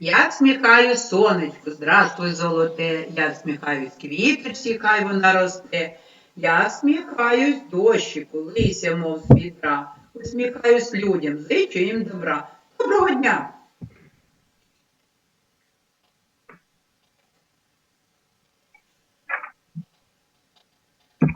Я всміхаю сонечку, здравствуй, золоте, я всміхаюсь квіточці, хай вона росте. Я всміхаюсь дощику, лися, мов з вітра. Усміхаюсь людям, зичу їм добра. Доброго дня!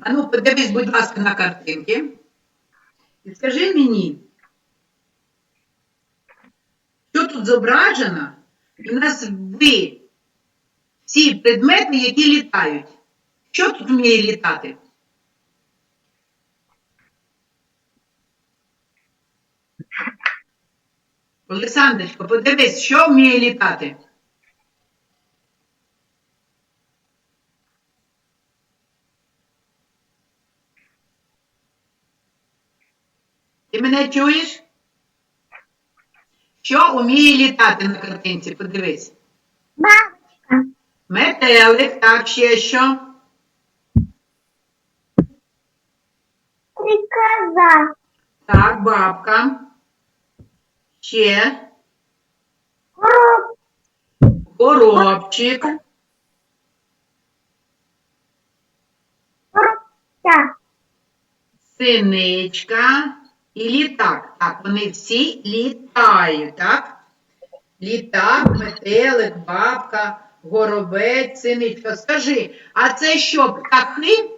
А ну, подивись, будь ласка, на картинки. І скажи мені, що тут зображено? У нас ви всі предмети, які літають. Що тут вміє літати? Олександрочко, подивись, що вміє літати? Ти мене чуєш? Що вміє літати на картинці? Подивись. Бабочка. Метелик, так, ще що? Стрекоза. Так, бабка. Ще. Коробчик. Горобця. Синичка і літак. Так, вони всі літають, так? Літак, метелик, бабка, горобець, синичка. Скажи, а це що, птахи?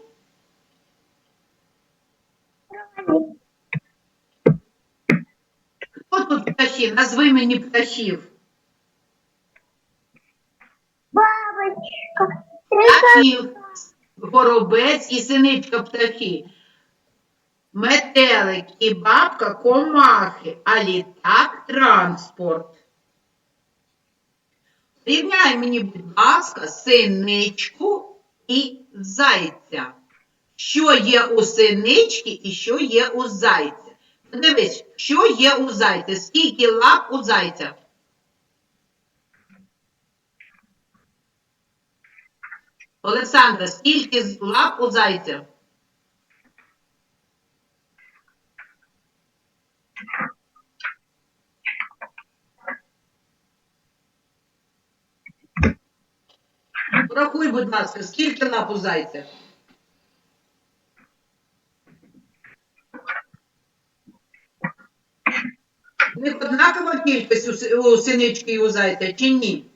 Хто тут птахи? Назви мені птахів. Бабочка. Птахів. Горобець і синичка птахи. Метелик і бабка комахи, а літак транспорт. Рівняй мені, будь ласка, синичку і зайця. Що є у синички і що є у зайця? Подивись, що є у зайця? Скільки лап у зайця? Олександра, скільки лап у зайця? Порахуй, будь ласка, скільки лап у зайця? У них однакова кількість у си- у синички і у зайця чи ні?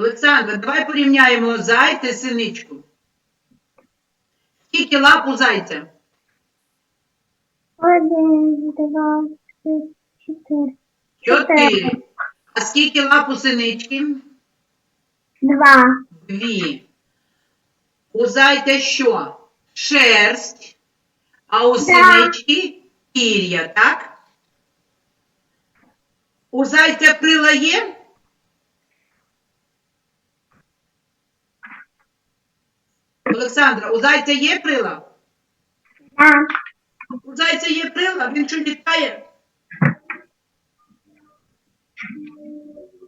Олександра, давай порівняємо зайця і синичку. Скільки лап у зайця? Один, два, три, чотири. Чотири. А скільки лап у синички? Два. Дві. У зайця що? Шерсть, а у синички пір'я, так? У зайця крила є? Олександра, у зайця є крила? Да. У зайця є крила, він що літає?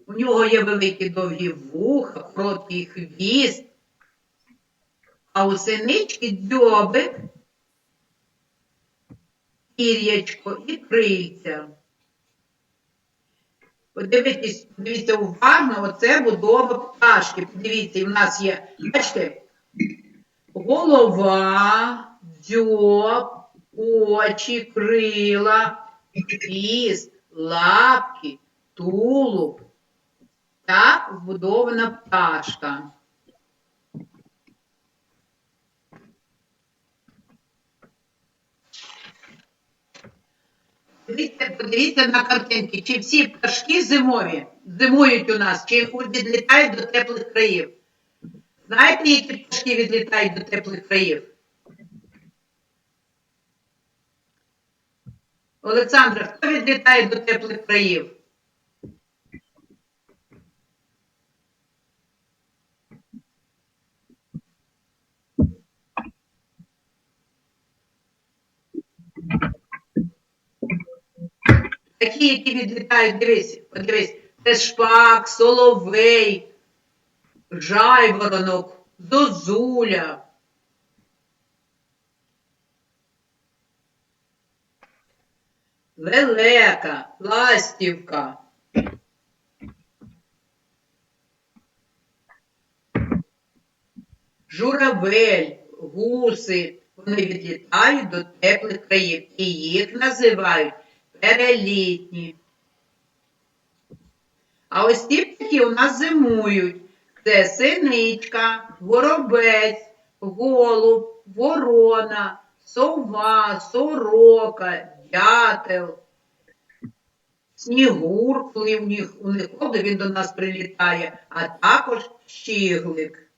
У нього є великі довгі вуха, короткий хвіст, а у синички дзьобик, пір'ячко і крильця. Подивіться, подивіться уважно, оце будова пташки. Подивіться, і в нас є, бачите, голова, дзьоб, очі, крила, хвіст, лапки, тулуб. Так вбудована пташка. Подивіться, подивіться на картинки, чи всі пташки зимові зимують у нас, чи відлітають до теплих країв. Знаєте, які пташки відлітають до теплих країв? Олександра, хто відлітає до теплих країв? Такі, які відлітають, дивись, подивись, це шпак, соловей, жайворонок, зозуля. Лелека, ластівка. Журавель, гуси, вони відлітають до теплих країв і їх називають перелітні. А ось ті птахи у нас зимують. Це синичка, воробець, голуб, ворона, сова, сорока, дятел, снігур, коли у них, у них коли він до нас прилітає, а також щіглик.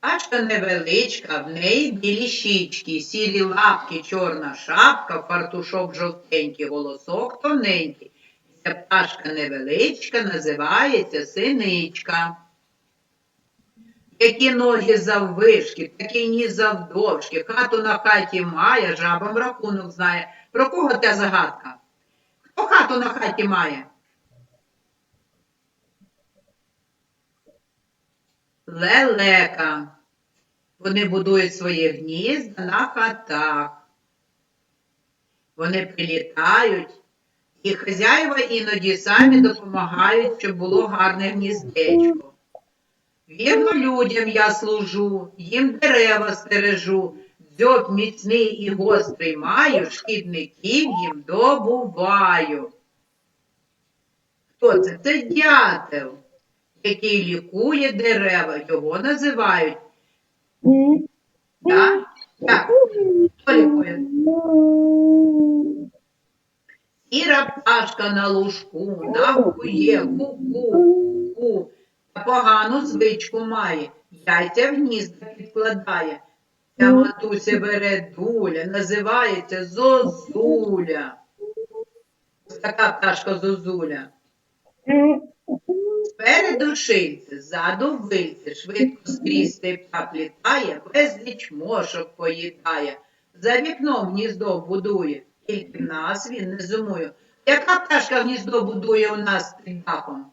Пташка невеличка, в неї білі щічки, сірі лапки, чорна шапка, фартушок жовтенький, голосок тоненький. Ця пташка невеличка називається синичка. Які ноги заввишки, такий ніс завдовжки, хату на хаті має, жабам рахунок знає. Про кого ця загадка? Хто хату на хаті має? Лелека. Вони будують своє гнізда на хатах. Вони прилітають, і хазяїва іноді самі допомагають, щоб було гарне гніздечко. Вірно людям я служу, їм дерева стережу, дзьоб міцний і гострий маю, шкідників їм добуваю. Хто це? Це дятел, який лікує дерева, його називають. Так? Так, хто лікує? Сіра пташка на лужку, навкує, ку-ку, ку. Та погану звичку має, яйця в гнізда підкладає. Ця матуся бере дуля, називається зозуля. Ось така пташка зозуля. Спереду шильце, ззаду вильце, швидко скрізь птах літає, безліч мошок поїдає. За вікном гніздо будує, тільки нас він не зимує. Яка пташка гніздо будує у нас під дахом?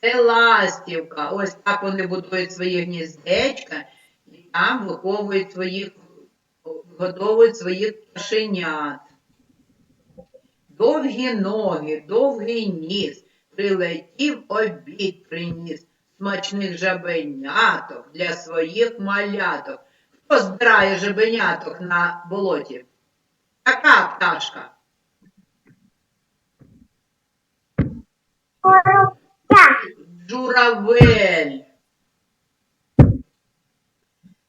Це ластівка. Ось так вони будують свої гніздечка і там виховують своїх, вигодовують своїх пташенят. Довгі ноги, довгий ніс, прилетів обід приніс, смачних жабеняток для своїх маляток. Хто збирає жабеняток на болоті? Така пташка. Журавель.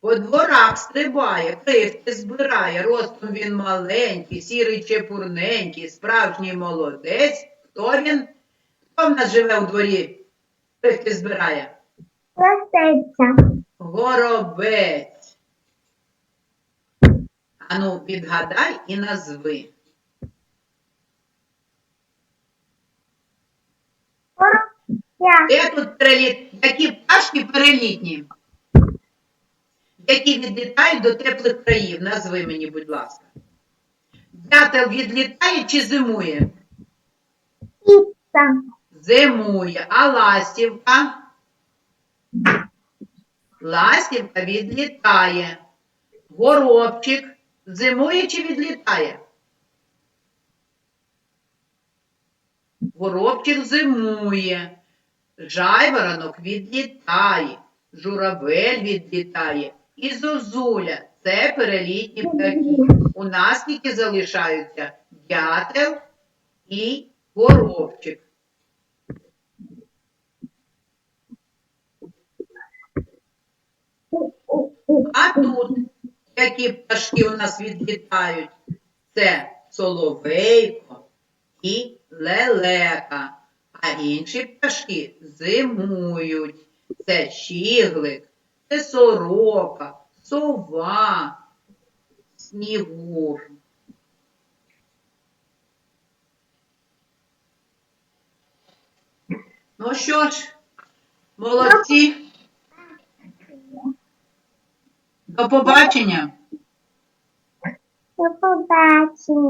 По дворах стрибає, крихти збирає, ростом він маленький, сірий чепурненький, справжній молодець. Хто він? Хто в нас живе у дворі? Крихти збирає? Горобець. Ану, відгадай і назви. Де тут переліт? Які пташки перелітні? Які відлітають до теплих країв? Назви мені, будь ласка. Дятел відлітає чи зимує? Зимує. А ластівка? Ластівка відлітає. Горобчик зимує чи відлітає? Горобчик зимує. Жайворонок відлітає. Журавель відлітає. І зозуля це перелітні птахи. У нас тільки залишаються дятел і горобчик. А тут які пташки у нас відлітають? Це соловейко і лелека. А інші пташки зимують. Це щіглик, це сорока, сова, снігур. Ну що ж, молодці. До побачення. До побачення.